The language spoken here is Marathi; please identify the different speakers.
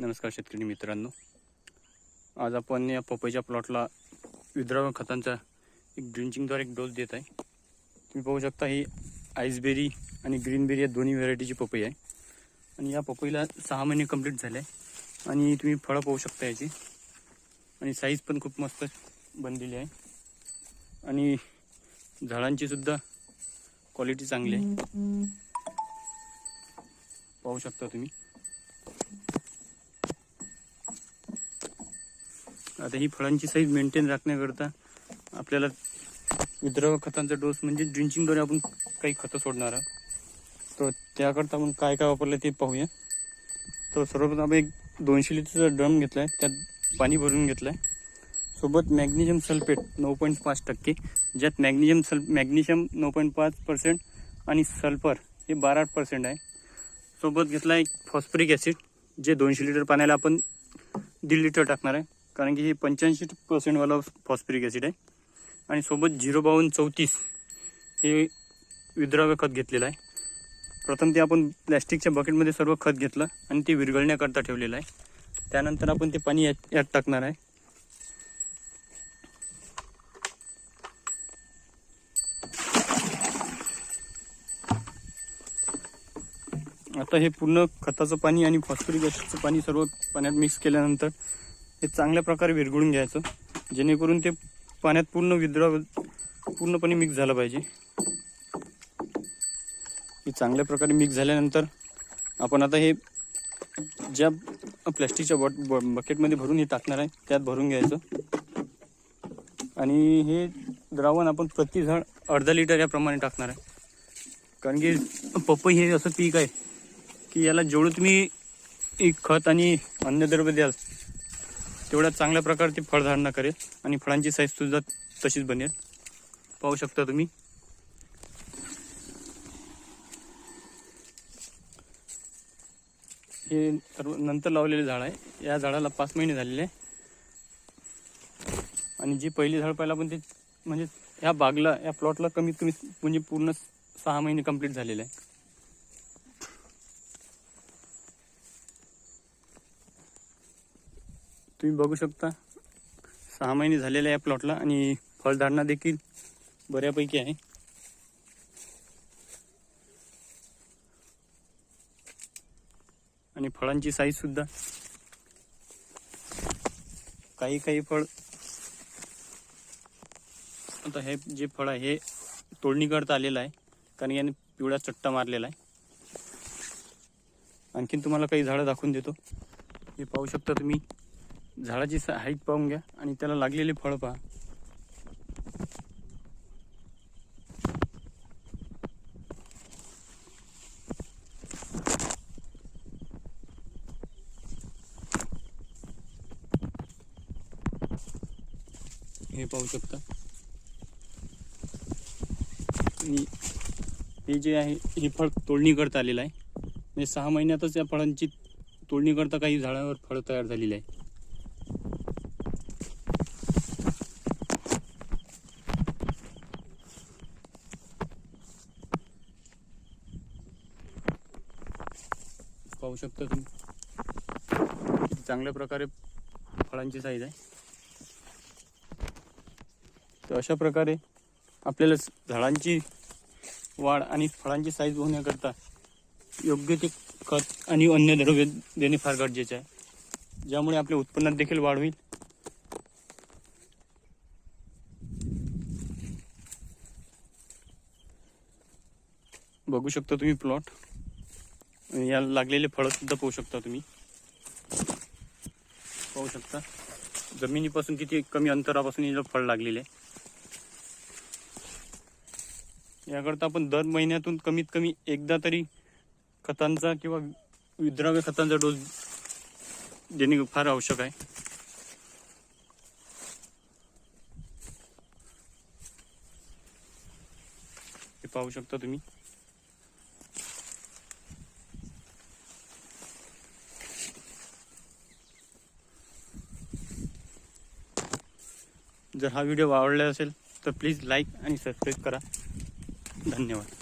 Speaker 1: नमस्कार शेतकरी मित्रांनो. आज आपण या पपईच्या प्लॉटला विद्राव खतांचा एक ड्रिंचिंगद्वारे एक डोस देत आहे. तुम्ही पाहू शकता ही आईसबेरी आणि ग्रीनबेरी या दोन्ही व्हेरायटीची पपई आहे. आणि या पपईला सहा महिने कंप्लीट झाले आहे. आणि तुम्ही फळं पाहू शकता याची. आणि साईज पण खूप मस्त बनलेली आहे. आणि झाडांची सुद्धा क्वालिटी चांगली आहे. पाहू शकता तुम्ही. आता ही फळांची साईज मेंटेन राखण्याकरता आपल्याला विद्रव खतांचा डोस म्हणजे ड्रिंचिंगद्वारे आपण काही खतं सोडणार आहोत. तर त्याकरता आपण काय काय वापरलं ते पाहूया. तर सर्वप्रथम आपण एक दोनशे लिटरचा ड्रम घेतला आहे त्यात पाणी भरून घेतलं आहे सोबत मॅग्नेशियम सल्फेट नऊ पॉईंट पाच टक्के ज्यात मॅग्नेशियम सल मॅग्नेशियम नऊ पॉईंट पाच पर्सेंट आणि सल्फर हे बारा पर्सेंट आहे. सोबत घेतला एक फॉस्फरिक ॲसिड जे दोनशे लिटर पाण्याला आपण दीड लिटर टाकणार आहे. कारण की हे पंच्याऐंशी पर्सेंटवाला फॉस्फरिक ॲसिड आहे. आणि सोबत झिरो बावन्न चौतीस हे विद्राव्य खत घेतलेलं आहे. प्रथम ते आपण प्लॅस्टिकच्या बकेटमध्ये सर्व खत घेतलं आणि ते विरघळण्याकरता ठेवलेलं आहे. त्यानंतर आपण ते पाणी यात यात टाकणार आहे. आता हे पूर्ण खताचं पाणी आणि फॉस्फरिक ॲसिडचं पाणी सर्व पाण्यात मिक्स केल्यानंतर हे चांगल्या प्रकारे विरघळून घ्यायचं. जेणेकरून ते पाण्यात पूर्ण विद्राव पूर्णपणे मिक्स झालं पाहिजे. हे चांगल्या प्रकारे मिक्स झाल्यानंतर आपण आता हे ज्या प्लॅस्टिकच्या बॉट ब- बकेटमध्ये भरून हे टाकणार आहे त्यात भरून घ्यायचं. आणि हे द्रावण आपण प्रति झाड अर्धा लिटर याप्रमाणे टाकणार आहे. कारण की पपई हे असं पीक आहे की याला जेवढं तुम्ही एक खत आणि अन्नद्रव्य द्याल तेवढ्या चांगल्या प्रकारची फळधारणा करेल आणि फळांची साईज सुद्धा तशीच बनेल. पाहू शकता तुम्ही. हे सर्व नंतर लावलेले झाड आहे. या झाडाला पाच महिने झालेले आहे. आणि जी पहिली झाड पाहिलं आपण ते म्हणजे ह्या बागला या प्लॉटला कमीत कमी म्हणजे पूर्ण सहा महिने कंप्लीट झालेले आहे. तुम्ही बघू शकता. सहा महिने झालेले आहे प्लॉटला आणि फळधारणा देखील बऱ्यापैकी आहे. आणि फळांची साईज सुद्धा. काही काही फळ. आता हे जे फळ आहे हे तोडणी करता आलेलं आहे. कारण याने पिवळा चट्टा मारलेला आहे. आणखीन तुम्हाला काही झाडं दाखवून देतो. हे पाहू शकता तुम्ही. झाडाची हाईट पाहून घ्या आणि त्याला लागलेले फळ पहा. हे पाहू शकता. आणि हे जे आहे हे फळ तोडणी करता आलेलं आहे. म्हणजे सहा महिन्यातच या फळांची तोडणी करता काही झाडावर फळं तयार झालेली आहे. पाहू शकता तुम्ही. किती चांगल्या प्रकारे फळांची साईज आहे. तर अशा प्रकारे आपल्याला झाडांची वाढ आणि फळांची साईज होण्याकरता योग्य ते खत आणि अन्य द्रव्य देणे फार गरजेचे आहे. ज्यामुळे आपल्या उत्पन्नात देखील वाढ होईल. बघू शकता तुम्ही प्लॉट याला लागलेले फळं सुद्धा पाहू शकता तुम्ही. पाहू शकता. जमिनीपासून किती कमी अंतरापासून याला फळ लागलेले. आहे याकरता आपण दर महिन्यातून कमीत कमी एकदा तरी खतांचा किंवा विद्राव्य खतांचा डोस देणे फार आवश्यक आहे. हे पाहू शकता तुम्ही. जर हा व्हिडिओ आवडला असेल तर प्लीज लाईक आणि सबस्क्राईब करा. धन्यवाद.